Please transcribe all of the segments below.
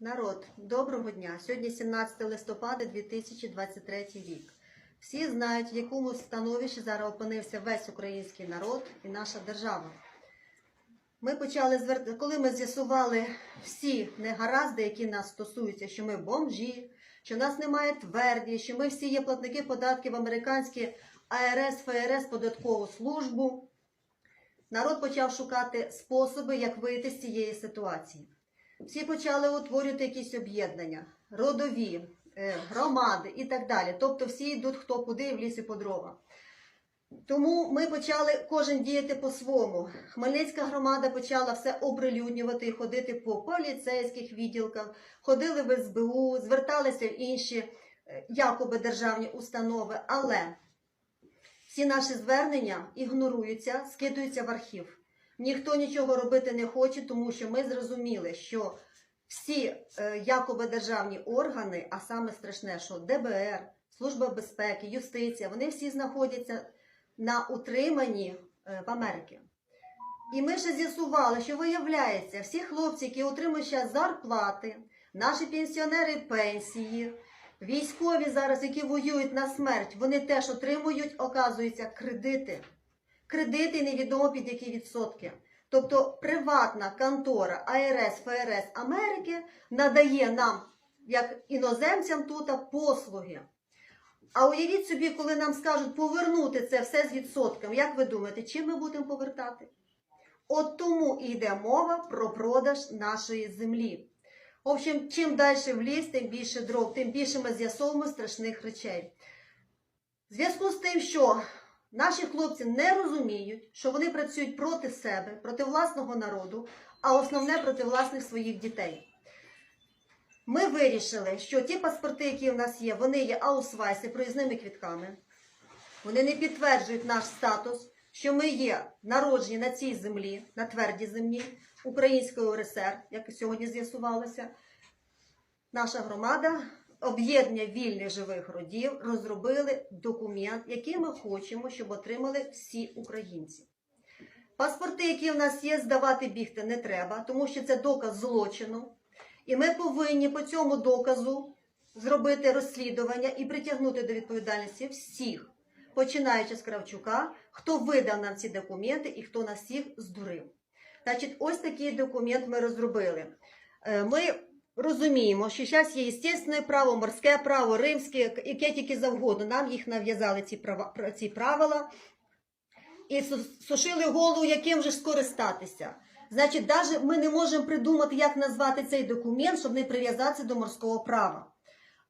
Народ, доброго дня! Сьогодні 17 листопада 2023 рік. Всі знають, в якому становищі зараз опинився весь український народ і наша держава. Ми почали звер... коли ми з'ясували всі негаразди, які нас стосуються, що ми бомжі, що нас немає тверді, що ми всі є платники податків американські АРС, ФРС, податкову службу. Народ почав шукати способи, як вийти з цієї ситуації. Всі почали утворювати якісь об'єднання, родові, е, громади і так далі. Тобто всі йдуть хто куди в лісі по дрова. Тому ми почали кожен діяти по-своєму. Хмельницька громада почала все оприлюднювати і ходити по поліцейських відділках, ходили в СБУ, зверталися в інші е, якоби державні установи, але всі наші звернення ігноруються, скидуються в архів. Ніхто нічого робити не хоче, тому що ми зрозуміли, що всі е, якоби державні органи, а саме страшне, що ДБР, Служба безпеки, юстиція, вони всі знаходяться на утриманні е, в Америці. І ми ще з'ясували, що виявляється, всі хлопці, які отримують зараз зарплати, наші пенсіонери пенсії, військові зараз, які воюють на смерть, вони теж отримують, оказується, кредити. Кредити невідомо під які відсотки. Тобто приватна контора АРС, ФРС Америки надає нам, як іноземцям тут, послуги. А уявіть собі, коли нам скажуть повернути це все з відсотком, як ви думаєте, чим ми будемо повертати? От тому і йде мова про продаж нашої землі. В общем, чим далі в ліс, тим більше дров, тим більше ми з'ясовуємо страшних речей. В зв'язку з тим, що наші хлопці не розуміють, що вони працюють проти себе, проти власного народу, а основне проти власних своїх дітей. Ми вирішили, що ті паспорти, які в нас є, вони є аусвайси проїзними квітками. Вони не підтверджують наш статус, що ми є народжені на цій землі, на твердій землі Української УРСР, як сьогодні з'ясувалося. Наша громада, об'єднання вільних живих родів, розробили документ, який ми хочемо, щоб отримали всі українці. Паспорти, які в нас є, здавати бігти не треба, тому що це доказ злочину. І ми повинні по цьому доказу зробити розслідування і притягнути до відповідальності всіх, починаючи з Кравчука, хто видав нам ці документи і хто нас всіх здурив. Значить, ось такий документ ми розробили. Е, Ми розуміємо, що зараз є естественне право, морське право, римське, яке тільки завгодно. Нам їх нав'язали ці, права, пра- ці правила і сушили голову, яким же скористатися. Значить, навіть ми не можемо придумати, як назвати цей документ, щоб не прив'язатися до морського права.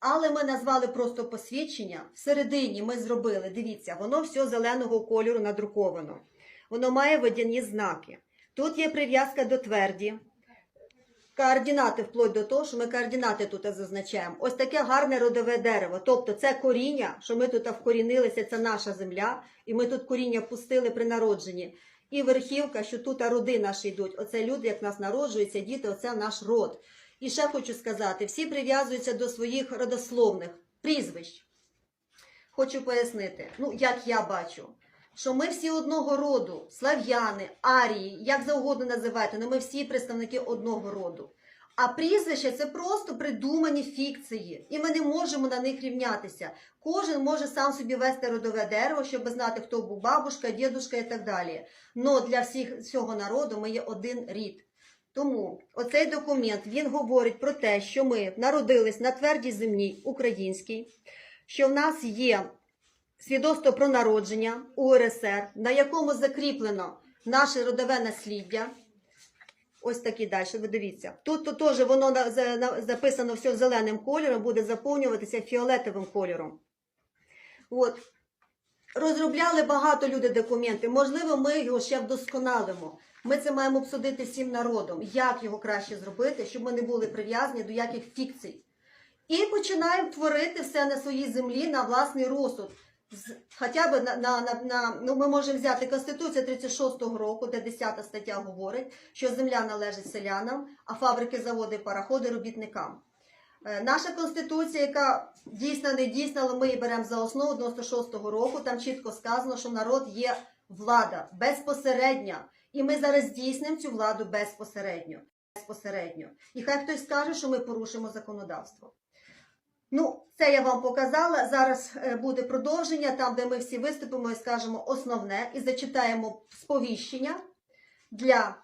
Але ми назвали просто посвідчення. Всередині ми зробили, дивіться, воно все зеленого кольору надруковано. Воно має водяні знаки. Тут є прив'язка до тверді. Координати вплоть до того, що ми координати тут зазначаємо. Ось таке гарне родове дерево. Тобто це коріння, що ми тут вкорінилися, це наша земля, і ми тут коріння пустили при народженні. І верхівка, що тут роди наші йдуть. Оце люди, як нас народжуються, діти, оце наш род. І ще хочу сказати: всі прив'язуються до своїх родословних прізвищ. Хочу пояснити, ну як я бачу, що ми всі одного роду, слав'яни, арії, як завгодно називайте, але ми всі представники одного роду. А прізвища це просто придумані фікції, і ми не можемо на них рівнятися. Кожен може сам собі вести родове дерево, щоб знати, хто був бабушка, дідушка і так далі. Но для всіх всього народу ми є один рід. Тому оцей документ він говорить про те, що ми народились на твердій землі українській, що в нас є свідоцтво про народження УРСР, на якому закріплено наше родове насліддя. Ось такі далі, ви дивіться. Тут теж воно записано все зеленим кольором, буде заповнюватися фіолетовим кольором. От. Розробляли багато людей документи. Можливо, ми його ще вдосконалимо. Ми це маємо обсудити всім народом, як його краще зробити, щоб ми не були прив'язані до яких фікцій. І починаємо творити все на своїй землі на власний розсуд. Хоча б на, на, на, на ну ми можемо взяти Конституцію 36-го року, де 10 стаття говорить, що земля належить селянам, а фабрики, заводи, пароходи робітникам. Е, Наша конституція, яка дійсна, не дійсна, але ми її беремо за основу 96-го року. Там чітко сказано, що народ є влада безпосередня, і ми зараз здійснимо цю владу безпосередньо. безпосередньо. І хай хтось скаже, що ми порушимо законодавство. Ну, це я вам показала. Зараз е, буде продовження, там, де ми всі виступимо і скажемо основне, і зачитаємо сповіщення для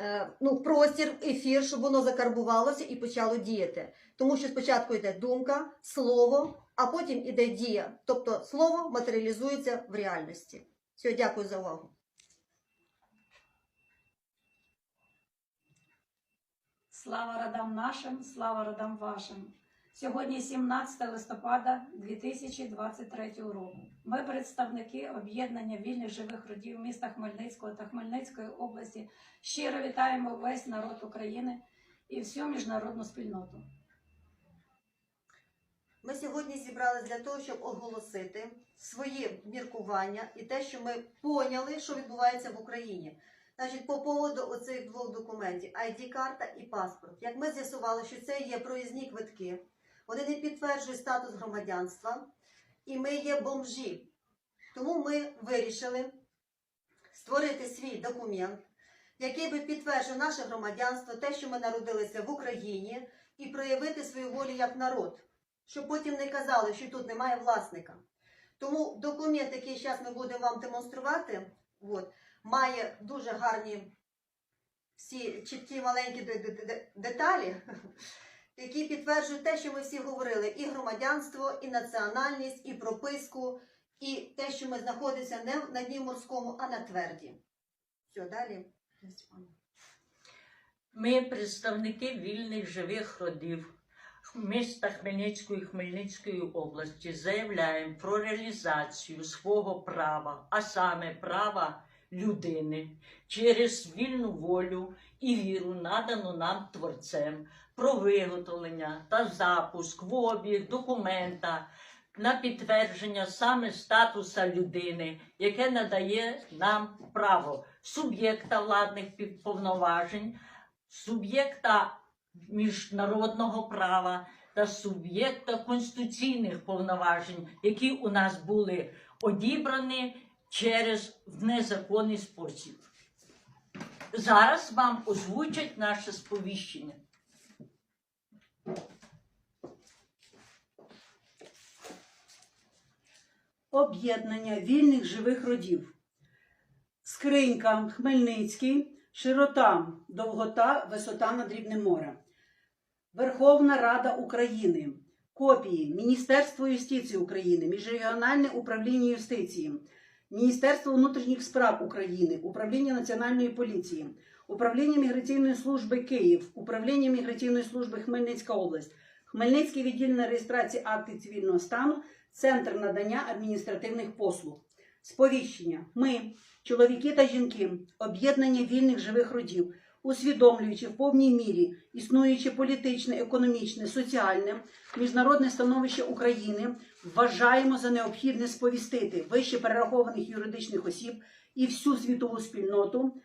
е, ну, простір, ефір, щоб воно закарбувалося і почало діяти. Тому що спочатку йде думка, слово, а потім іде дія. Тобто слово матеріалізується в реальності. Все, дякую за увагу. Слава родам нашим, слава родам вашим. Сьогодні 17 листопада 2023 року. Ми, представники об'єднання вільних живих родів міста Хмельницького та Хмельницької області, щиро вітаємо весь народ України і всю міжнародну спільноту. Ми сьогодні зібрались для того, щоб оголосити свої міркування і те, що ми поняли, що відбувається в Україні. Значить, по поводу оцих двох документів ID-карта і паспорт. Як ми з'ясували, що це є проїзні квитки, вони не підтверджують статус громадянства, і ми є бомжі. Тому ми вирішили створити свій документ, який би підтверджував наше громадянство, те, що ми народилися в Україні, і проявити свою волю як народ щоб потім не казали, що тут немає власника. Тому документ, який зараз ми будемо вам демонструвати, от, має дуже гарні всі чіткі маленькі де- де- де- деталі, які підтверджують те, що ми всі говорили: і громадянство, і національність, і прописку, і те, що ми знаходимося не на дні морському, а на тверді. Все, далі. Ми, представники вільних живих родів міста Хмельницької Хмельницької області, заявляємо про реалізацію свого права, а саме права людини через вільну волю і віру, надану нам Творцем, про виготовлення та запуск в обіг документа на підтвердження саме статуса людини, яке надає нам право суб'єкта владних повноважень суб'єкта міжнародного права та суб'єкта конституційних повноважень, які у нас були одібрані через незаконний спосіб. Зараз вам озвучать наше сповіщення. Об'єднання вільних живих родів. Скринька Хмельницький, широта, довгота, висота над рівнем моря. Верховна Рада України. Копії Міністерство юстиції України, Міжрегіональне управління юстиції, Міністерство внутрішніх справ України, Управління Національної поліції, Управління міграційної служби Київ, Управління міграційної служби Хмельницька область, Хмельницький відділення реєстрації актів цивільного стану, Центр надання адміністративних послуг. Сповіщення. Ми, чоловіки та жінки, об'єднання вільних живих родів, усвідомлюючи в повній мірі існуюче політичне, економічне, соціальне, міжнародне становище України, вважаємо за необхідне сповістити вище перерахованих юридичних осіб і всю світову спільноту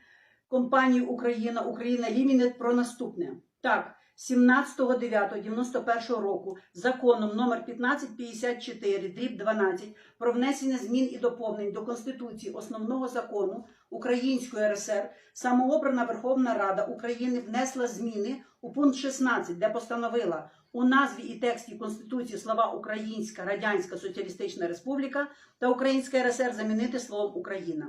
компанію Україна, Україна Лімінет про наступне. Так, 17.09.91 року законом номер 1554 дріб 12 про внесення змін і доповнень до Конституції основного закону Української РСР самообрана Верховна Рада України внесла зміни у пункт 16, де постановила у назві і тексті Конституції слова Українська Радянська Соціалістична Республіка та Українська РСР замінити словом Україна.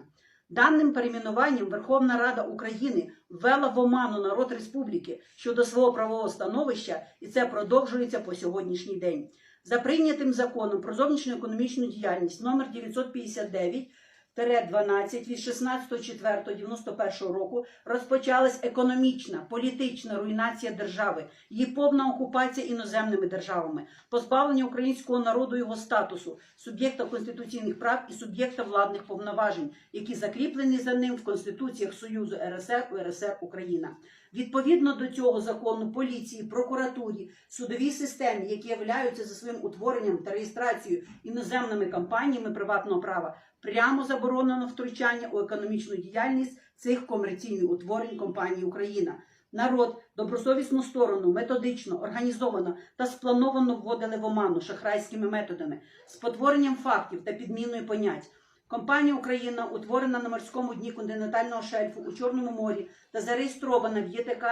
Даним перейменуванням Верховна Рада України ввела в оману народ республіки щодо свого правового становища, і це продовжується по сьогоднішній день. За прийнятим законом про зовнішню економічну діяльність номер 959 12 від 16.04.91 року розпочалась економічна, політична руйнація держави, її повна окупація іноземними державами, позбавлення українського народу його статусу, суб'єкта конституційних прав і суб'єкта владних повноважень, які закріплені за ним в Конституціях Союзу РСР УРСР Україна. Відповідно до цього закону поліції, прокуратурі, судовій системі, які являються за своїм утворенням та реєстрацією іноземними компаніями приватного права, прямо заборонено втручання у економічну діяльність цих комерційних утворень компанії Україна. Народ добросовісну сторону методично, організовано та сплановано вводили в оману шахрайськими методами, спотворенням фактів та підміною понять. Компанія Україна утворена на морському дні континентального шельфу у Чорному морі та зареєстрована в ЄТК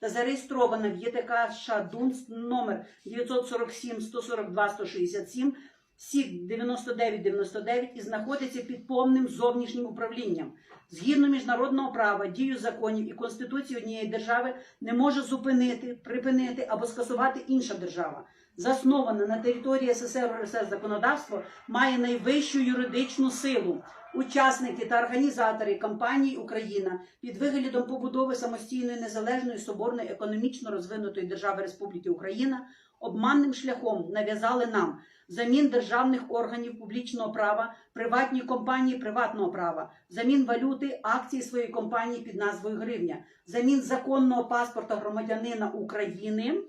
та зареєстрована в ЄТК Шадунс номер 947 142 167 СІК 9999 і знаходиться під повним зовнішнім управлінням. Згідно міжнародного права, дію законів і конституції однієї держави не може зупинити, припинити або скасувати інша держава. Засноване на території СССР РСР законодавство має найвищу юридичну силу. Учасники та організатори кампанії Україна під виглядом побудови самостійної незалежної соборної економічно розвинутої держави Республіки Україна обманним шляхом нав'язали нам замін державних органів публічного права, приватні компанії приватного права, замін валюти акції своєї компанії під назвою гривня, замін законного паспорта громадянина України.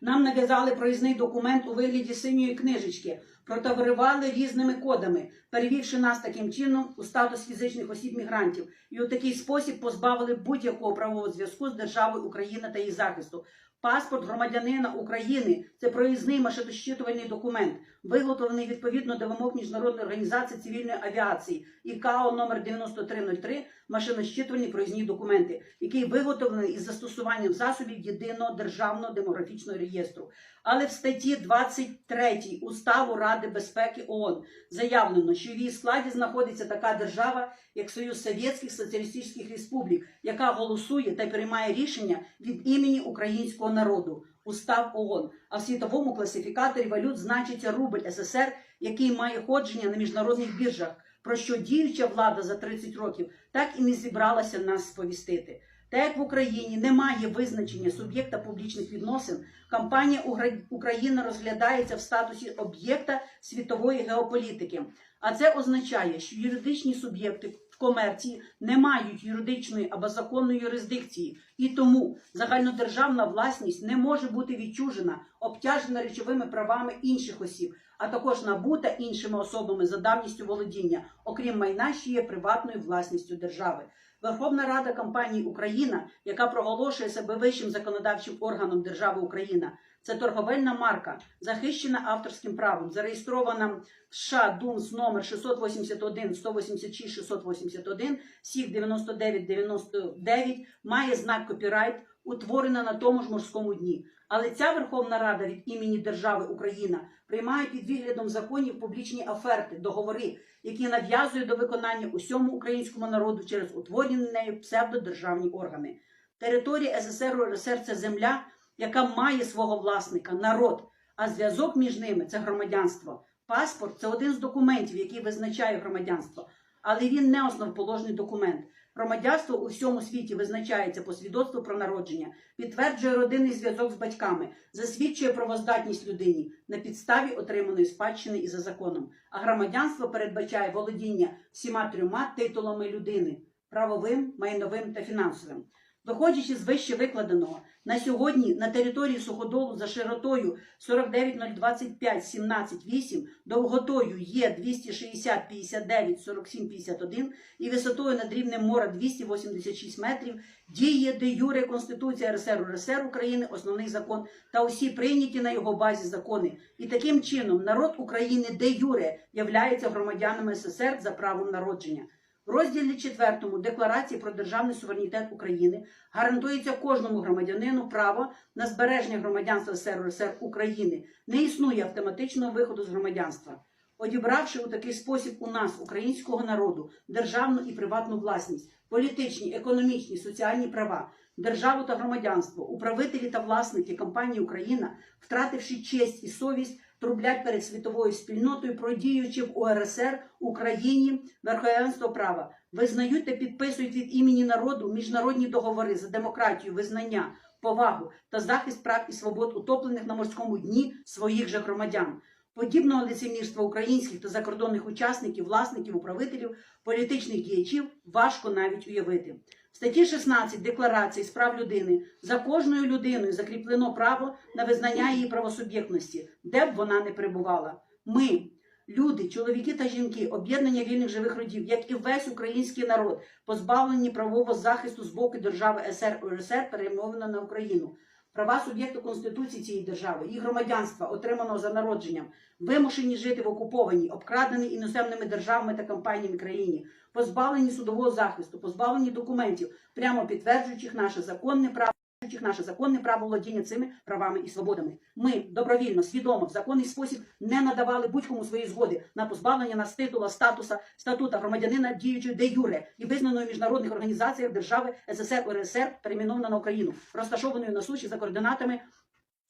Нам нав'язали проїзний документ у вигляді синьої книжечки, протаварували різними кодами, перевівши нас таким чином у статус фізичних осіб мігрантів, і у такий спосіб позбавили будь-якого правового зв'язку з державою Україна та її захисту. Паспорт громадянина України. Це проїзний машиносчитувальний документ, виготовлений відповідно до вимог Міжнародної організації цивільної авіації ІКАО номер 9303 машиносчитувальні проїзні документи, який виготовлений із застосуванням засобів єдиного державного демографічного реєстру. Але в статті 23 Уставу Ради безпеки ООН заявлено, що в її складі знаходиться така держава, як Союз Совєтських Соціалістичних Республік, яка голосує та приймає рішення від імені українського народу. Устав ООН. А в світовому класифікаторі валют значиться рубль СССР, який має ходження на міжнародних біржах, про що діюча влада за 30 років так і не зібралася нас сповістити. Так як в Україні немає визначення суб'єкта публічних відносин, кампанія Україна розглядається в статусі об'єкта світової геополітики. А це означає, що юридичні суб'єкти комерції не мають юридичної або законної юрисдикції, і тому загальнодержавна власність не може бути відчужена, обтяжена речовими правами інших осіб, а також набута іншими особами за давністю володіння, окрім майна, що є приватною власністю держави. Верховна Рада компанії Україна, яка проголошує себе вищим законодавчим органом держави Україна, це торговельна марка, захищена авторським правом, зареєстрована в США ДУНС номер 681 186 681 СІК 9999, має знак копірайт, утворена на тому ж морському дні. Але ця Верховна Рада від імені держави Україна приймає під виглядом законів публічні оферти, договори, які нав'язує до виконання усьому українському народу через утворені нею псевдодержавні органи. Територія СССР УРСР це земля, яка має свого власника, народ, а зв'язок між ними це громадянство. Паспорт це один з документів, який визначає громадянство, але він не основоположний документ. Громадянство у всьому світі визначається по свідоцтву про народження, підтверджує родинний зв'язок з батьками, засвідчує правоздатність людині на підставі отриманої спадщини і за законом. А громадянство передбачає володіння всіма трьома титулами людини правовим, майновим та фінансовим. Виходячи з вище викладеного, на сьогодні на території суходолу за широтою 49025 178 довготою є 260 59 47 51 і висотою над рівнем моря 286 метрів діє де юре Конституція РСР РСР України, основний закон та усі прийняті на його базі закони. І таким чином народ України де юре являється громадянами СССР за правом народження. В розділі 4 Декларації про державний суверенітет України гарантується кожному громадянину право на збереження громадянства СР РСР України. Не існує автоматичного виходу з громадянства. Одібравши у такий спосіб у нас, українського народу, державну і приватну власність, політичні, економічні, соціальні права, державу та громадянство, управителі та власники компанії Україна, втративши честь і совість, трублять перед світовою спільнотою, про продіючи в УРСР Україні верховенство права, визнають та підписують від імені народу міжнародні договори за демократію, визнання, повагу та захист прав і свобод, утоплених на морському дні своїх же громадян. Подібного лицемірства українських та закордонних учасників, власників, управителів, політичних діячів важко навіть уявити. Статті 16 Декларації з прав людини за кожною людиною закріплено право на визнання її правосуб'єктності, де б вона не перебувала. Ми, люди, чоловіки та жінки, об'єднання вільних живих родів, як і весь український народ, позбавлені правового захисту з боку держави СР УРСР, перемовлено на Україну. права суб'єкту Конституції цієї держави, їх громадянства, отриманого за народженням, вимушені жити в окупованій, обкраденій іноземними державами та компаніями країні, позбавлені судового захисту, позбавлені документів, прямо підтверджуючих наше законне право. Наше законне право володіння цими правами і свободами. Ми добровільно, свідомо, в законний спосіб не надавали будь-кому своєї згоди на позбавлення нас титула, статуса, статута громадянина діючої де юре і визнаної в міжнародних організаціях держави СССР УРСР, перейменована на Україну, розташованої на суші за координатами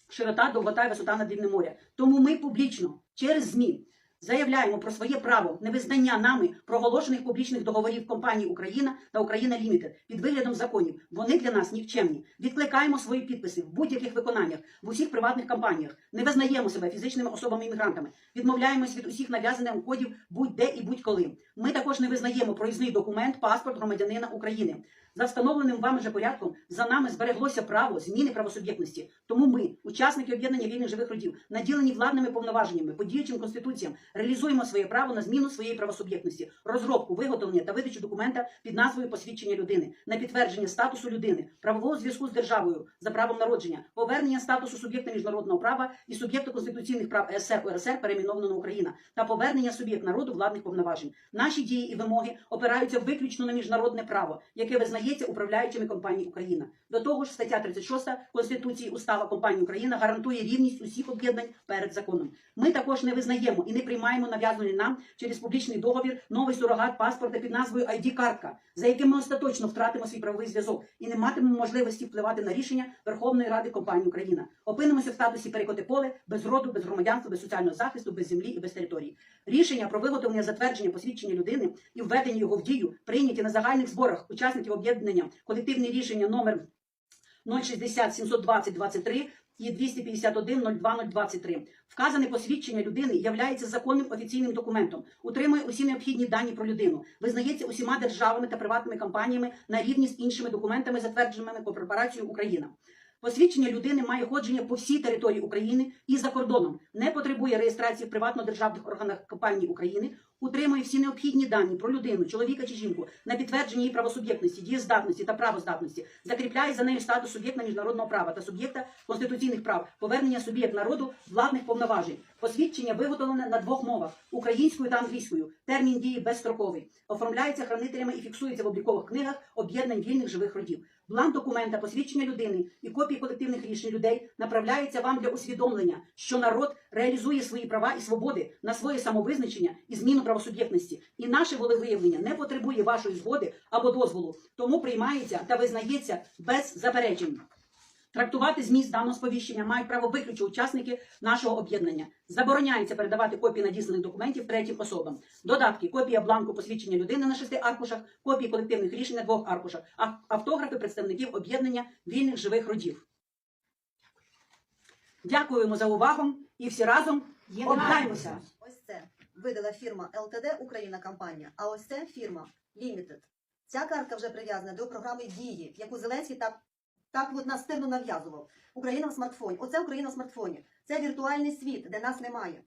широта, довгота і висота над рівнем моря. Тому ми публічно через ЗМІ заявляємо про своє право невизнання нами проголошених публічних договорів компаній Україна та Україна Лімітед під виглядом законів. Вони для нас нікчемні. Відкликаємо свої підписи в будь-яких виконаннях в усіх приватних компаніях. Не визнаємо себе фізичними особами-іммігрантами. Відмовляємось від усіх нав'язаних кодів будь-де і будь-коли. Ми також не визнаємо проїзний документ, паспорт громадянина України. За встановленим вами же порядком за нами збереглося право зміни правосуб'єктності. Тому ми, учасники об'єднання вільних живих родів, наділені владними повноваженнями по діючим конституціям, реалізуємо своє право на зміну своєї правосуб'єктності, розробку, виготовлення та видачу документа під назвою посвідчення людини, на підтвердження статусу людини, правового зв'язку з державою за правом народження, повернення статусу суб'єкта міжнародного права і суб'єкту конституційних прав СР УРСР перейменовано на Україна та повернення суб'єкт народу владних повноважень. Наші дії і вимоги опираються виключно на міжнародне право, яке визнається управляючими компаній Україна. До того ж, стаття 36 Конституції Устава компанії Україна гарантує рівність усіх об'єднань перед законом. Ми також не визнаємо і не приймаємо нав'язаний нам через публічний договір новий сурогат паспорта під назвою id картка за яким ми остаточно втратимо свій правовий зв'язок і не матимемо можливості впливати на рішення Верховної Ради компанії Україна. Опинимося в статусі перекоти поле без роду, без громадянства, без соціального захисту, без землі і без території. Рішення про виготовлення затвердження посвідчення людини і введення його в дію прийняті на загальних зборах учасників об'єднання колективне рішення номер 060 720 23 і 251 02 023. Вказане посвідчення людини являється законним офіційним документом, утримує усі необхідні дані про людину, визнається усіма державами та приватними компаніями на рівні з іншими документами, затвердженими корпорацією Україна. Посвідчення людини має ходження по всій території України і за кордоном, не потребує реєстрації в приватно-державних органах компанії України, утримує всі необхідні дані про людину, чоловіка чи жінку на підтвердження її правосуб'єктності, дієздатності та правоздатності, закріпляє за нею статус суб'єкта міжнародного права та суб'єкта конституційних прав, повернення суб'єкт народу владних повноважень. Посвідчення виготовлене на двох мовах українською та англійською. Термін дії безстроковий. Оформляється хранителями і фіксується в облікових книгах об'єднань вільних живих родів. Бланк документа, посвідчення людини і копії колективних рішень людей направляється вам для усвідомлення, що народ реалізує свої права і свободи на своє самовизначення і зміну правосуб'єктності. І наше волевиявлення не потребує вашої згоди або дозволу, тому приймається та визнається без заперечень. Трактувати зміст даного сповіщення мають право виключно учасники нашого об'єднання. Забороняється передавати копії надісланих документів третім особам. Додатки: копія бланку посвідчення людини на шести аркушах, копії колективних рішень на двох аркушах, автографи представників об'єднання вільних живих родів. Дякуємо за увагу і всі разом об'єднаємося. Ось це видала фірма ЛТД Україна компанія, а ось це фірма Limited. Ця картка вже прив'язана до програми Дії, яку Зеленський так, так от настирно нав'язував. Україна в смартфоні. Оце Україна в смартфоні. Це віртуальний світ, де нас немає.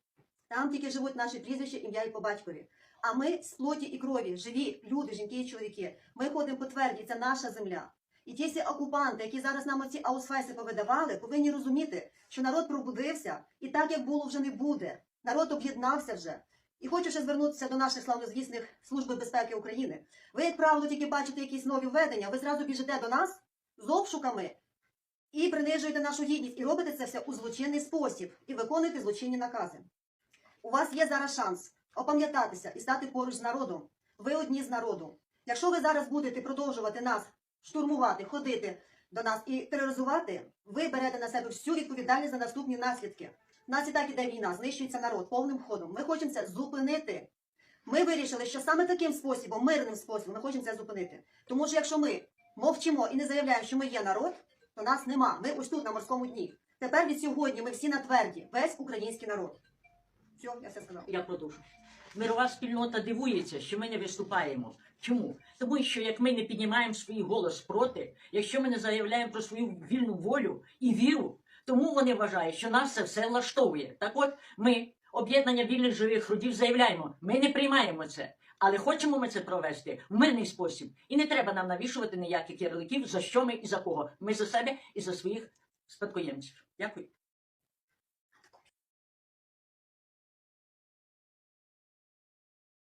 Там тільки живуть наші прізвища, ім'я і по батькові. А ми з плоті і крові, живі люди, жінки і чоловіки. Ми ходимо по тверді, це наша земля. І ті всі окупанти, які зараз нам оці аусфайси повидавали, повинні розуміти, що народ пробудився, і так як було вже не буде. Народ об'єднався вже. І хочу ще звернутися до наших славнозвісних служби безпеки України. Ви, як правило, тільки бачите якісь нові введення, ви зразу біжите до нас з обшуками і принижуєте нашу гідність, і робите це все у злочинний спосіб, і виконуєте злочинні накази. У вас є зараз шанс опам'ятатися і стати поруч з народом. Ви одні з народу. Якщо ви зараз будете продовжувати нас штурмувати, ходити до нас і тероризувати, ви берете на себе всю відповідальність за наступні наслідки. Нас і так іде війна, знищується народ повним ходом. Ми хочемо це зупинити. Ми вирішили, що саме таким способом, мирним способом, ми хочемо це зупинити. Тому що якщо ми мовчимо і не заявляємо, що ми є народ, то нас нема. Ми ось тут на морському дні. Тепер від сьогодні ми всі на тверді, весь український народ. Все, я все сказав. Я продовжу. Мирова спільнота дивується, що ми не виступаємо. Чому? Тому що як ми не піднімаємо свій голос проти, якщо ми не заявляємо про свою вільну волю і віру, тому вони вважають, що нас це все влаштовує. Так от ми, об'єднання вільних живих родів, заявляємо, ми не приймаємо це. Але хочемо ми це провести в мирний спосіб. І не треба нам навішувати ніяких ярликів, за що ми і за кого. Ми за себе і за своїх спадкоємців. Дякую.